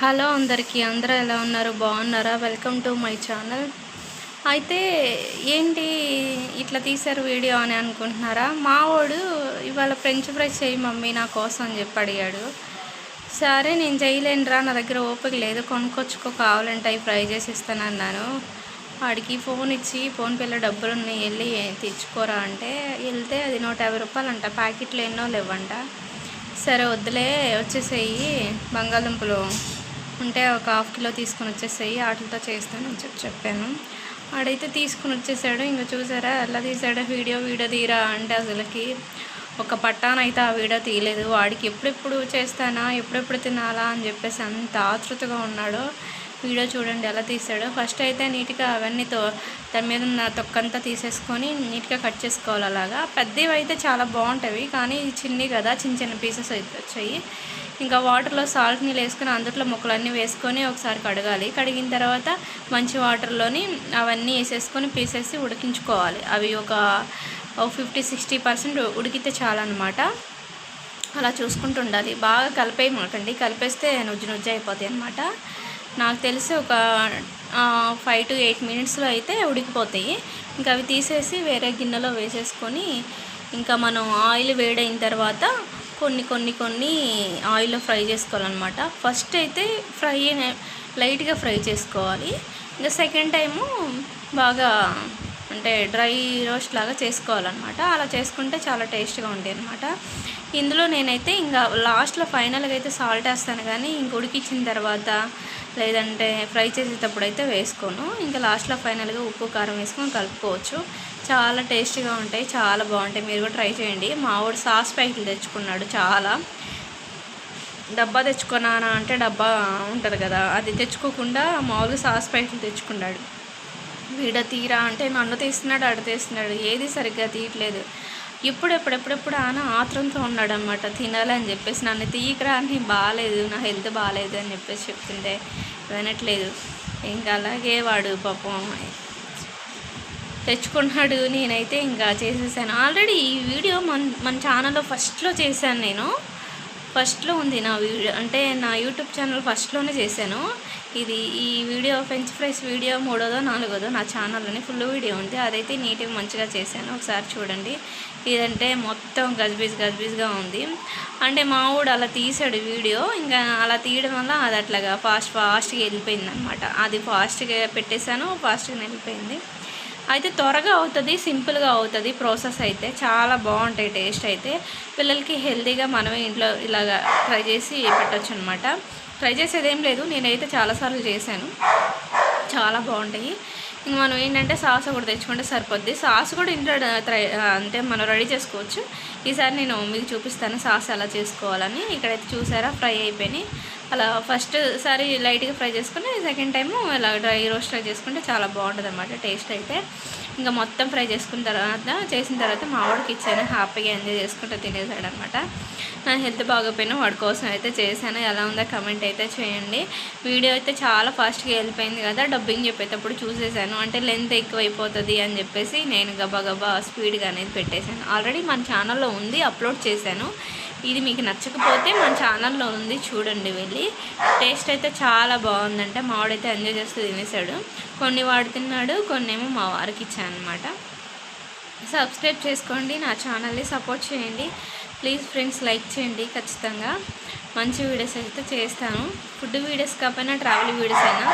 Hello అందరికీ అందరూ ఎలా ఉన్నారు? బాగున్నారా? వెల్కమ్ టు మై ఛానల్ అయితే ఏంటి ఇట్లా తీశారు వీడియో అని అనుకుంటున్నారా? మావాడు ఇవాళ ఫ్రెంచ్ ఫ్రైస్ చేయి మమ్మీ నా కోసం అని చెప్పి అడిగాడు. సరే నేను చేయలేనురా నా దగ్గర ఓపిక లేదు కొనుక్కొచ్చుకో కావాలంటే అవి ఫ్రై చేసి ఇస్తానన్నాను వాడికి ఫోన్ ఇచ్చి ఫోన్పేలో డబ్బులు ఉన్నాయి వెళ్ళి తెచ్చుకోరా అంటే వెళ్తే అది నూట యాభై రూపాయలు అంట ప్యాకెట్లు ఎన్నో లేవంట. సరే వద్దులే వచ్చేసేయి బంగాళదుంపలు ఉంటే ఒక హాఫ్ కిలో తీసుకొని వచ్చేసాయి వాటితో చేస్తానని చెప్పి చెప్పాను. వాడైతే తీసుకుని వచ్చేసాడు. ఇంకా చూసారా ఎలా తీసాడు? వీడియో వీడియో తీరా అంటే అసలుకి ఒక పట్టానైతే ఆ వీడియో తీయలేదు. వాడికి ఎప్పుడెప్పుడు చేస్తానా ఎప్పుడెప్పుడు తినాలా అని చెప్పేసి అంత ఆతృతగా ఉన్నాడో. వీడియో చూడండి ఎలా తీసాడో? ఫస్ట్ అయితే నీట్గా అవన్నీ తో దాని మీద ఉన్న తొక్కంతా తీసేసుకొని నీట్గా కట్ చేసుకోవాలి అలాగా. పెద్దవి అయితే చాలా బాగుంటాయి కానీ చిన్ని కదా చిన్న చిన్న పీసెస్ అయితే వచ్చాయి. ఇంకా వాటర్లో సాల్ట్ నీళ్ళు వేసుకుని అందుట్లో ముక్కలన్నీ వేసుకొని ఒకసారి కడగాలి. కడిగిన తర్వాత మంచి వాటర్లోని అవన్నీ వేసేసుకొని పీసేసి ఉడికించుకోవాలి. అవి ఒక ఫిఫ్టీ సిక్స్టీ పర్సెంట్ ఉడికితే చాలన్నమాట. అలా చూసుకుంటూ ఉండాలి. బాగా కలిపేయమాకండి కలిపేస్తే నుజ్జు నుజ్జు అయిపోతాయి అనమాట నాకు తెలిసి ఒక ఫైవ్ టు ఎయిట్ మినిట్స్లో అయితే ఉడికిపోతాయి. ఇంకా అవి తీసేసి వేరే గిన్నెలో వేసేసుకొని ఇంకా మనం ఆయిల్ వేడైన తర్వాత కొన్ని కొన్ని కొన్ని ఆయిల్లో ఫ్రై చేసుకోవాలన్నమాట. ఫస్ట్ అయితే ఫ్రై లైట్గా ఫ్రై చేసుకోవాలి. ఇంకా సెకండ్ టైము బాగా అంటే డ్రై రోస్ట్ లాగా చేసుకోవాలన్నమాట. అలా చేసుకుంటే చాలా టేస్ట్గా ఉంటాయి అనమాట ఇందులో నేనైతే ఇంకా లాస్ట్లో ఫైనల్గా అయితే సాల్ట్ వేస్తాను కానీ ఇంక ఉడికిచ్చిన తర్వాత లేదంటే ఫ్రై చేసేటప్పుడు అయితే వేసుకోను. ఇంకా లాస్ట్లో ఫైనల్గా ఉప్పు కారం వేసుకొని కలుపుకోవచ్చు. చాలా టేస్టీగా ఉంటాయి చాలా బాగుంటాయి. మీరు కూడా ట్రై చేయండి. మావాడు సాస్ ప్యాకెట్లు తెచ్చుకున్నాడు చాలా. డబ్బా తెచ్చుకున్నానా అంటే డబ్బా ఉంటుంది కదా అది తెచ్చుకోకుండా మామూలుగా సాస్ ప్యాకెట్లు తెచ్చుకున్నాడు. వీడ తీరా అంటే నన్ను తీస్తున్నాడు అడ తీస్తున్నాడు. ఏది సరిగ్గా తీయట్లేదు. ఇప్పుడు ఎప్పుడెప్పుడెప్పుడు ఆయన ఆత్రంతో ఉన్నాడు అనమాట తినాలని చెప్పేసి నన్ను తీయకరా అని బాగాలేదు నా హెల్త్ బాగాలేదు అని చెప్పేసి చెప్తుంటే వినట్లేదు. ఇంకా అలాగే వాడు పాపం తెచ్చుకున్నాడు నేనైతే ఇంకా చేసేసాను. ఆల్రెడీ ఈ వీడియో మన మన ఛానల్లో ఫస్ట్లో చేశాను నేను. ఫస్ట్లో ఉంది నా వీడియో అంటే నా యూట్యూబ్ ఛానల్ ఫస్ట్లోనే చేశాను. ఇది ఈ వీడియో ఫ్రెంచ్ ఫ్రైస్ వీడియో మూడోదో నాలుగోదో నా ఛానల్లోనే ఫుల్ వీడియో ఉంది. అదైతే నీట్గా మంచిగా చేశాను. ఒకసారి చూడండి. ఇదంటే మొత్తం గజ్బీజ్ గజ్బీజ్గా ఉంది. అంటే మా ఊడు అలా తీసాడు వీడియో. ఇంకా అలా తీయడం వల్ల అది అట్లాగా ఫాస్ట్ ఫాస్ట్గా వెళ్ళిపోయింది అనమాట అది ఫాస్ట్గా పెట్టేశాను ఫాస్ట్గా వెళ్ళిపోయింది. అయితే త్వరగా అవుతుంది సింపుల్గా అవుతుంది ప్రాసెస్ అయితే చాలా బాగుంటాయి టేస్ట్ అయితే. పిల్లలకి హెల్తీగా మనమే ఇంట్లో ఇలాగా ట్రై చేసి పెట్టచ్చు అనమాట ట్రై చేసేది ఏం లేదు నేనైతే చాలాసార్లు చేశాను. చాలా బాగుంటాయి. మనం ఏంటంటే సాస్ కూడా తెచ్చుకుంటే సరిపోద్ది. సాస్ కూడా ఇంట్లో ట్రై అంటే మనం రెడీ చేసుకోవచ్చు. ఈసారి నేను మీకు చూపిస్తాను సాస్ ఎలా చేసుకోవాలని. ఇక్కడైతే చూసారా ఫ్రై అయిపోయినాయి. అలా ఫస్ట్ సారి లైట్గా ఫ్రై చేసుకుని సెకండ్ టైము ఇలా డ్రై రోస్ట్ ఫ్రై చేసుకుంటే చాలా బాగుంటుంది అనమాట టేస్ట్ అయితే. ఇంకా మొత్తం ఫ్రై చేసుకున్న తర్వాత చేసిన తర్వాత మా వాడికి ఇచ్చాను. హ్యాపీగా ఎంజాయ్ చేసుకుంటూ తినేసాడు అనమాట నా హెల్త్ బాగోపోయినా వాడి కోసం అయితే చేశాను. ఎలా ఉందో కమెంట్ అయితే చేయండి. వీడియో అయితే చాలా ఫాస్ట్గా వెళ్ళిపోయింది కదా డబ్బింగ్ చెప్పేటప్పుడు చూసేసాను. అంటే లెంత్ ఎక్కువ అయిపోతుంది అని చెప్పేసి నేను గబా గబా స్పీడ్గా అనేది పెట్టేశాను. ఆల్రెడీ మన ఛానల్లో ఉంది అప్లోడ్ చేశాను. ఇది మీకు నచ్చకపోతే మన ఛానల్లో ఉంది చూడండి వెళ్ళి. టేస్ట్ అయితే చాలా బాగుందంటే. మావాడైతే ఎంజాయ్ చేస్తూ తినేసాడు. కొన్ని వాడు తిన్నాడు కొన్ని ఏమో మా వారికి ఇచ్చాను అనమాట సబ్స్క్రైబ్ చేసుకోండి నా ఛానల్ని సపోర్ట్ చేయండి. ప్లీజ్ ఫ్రెండ్స్ లైక్ చేయండి ఖచ్చితంగా. మంచి వీడియోస్ అయితే చేస్తాను. ఫుడ్ వీడియోస్ కాకపోయినా ట్రావెల్ వీడియోస్ అయినా.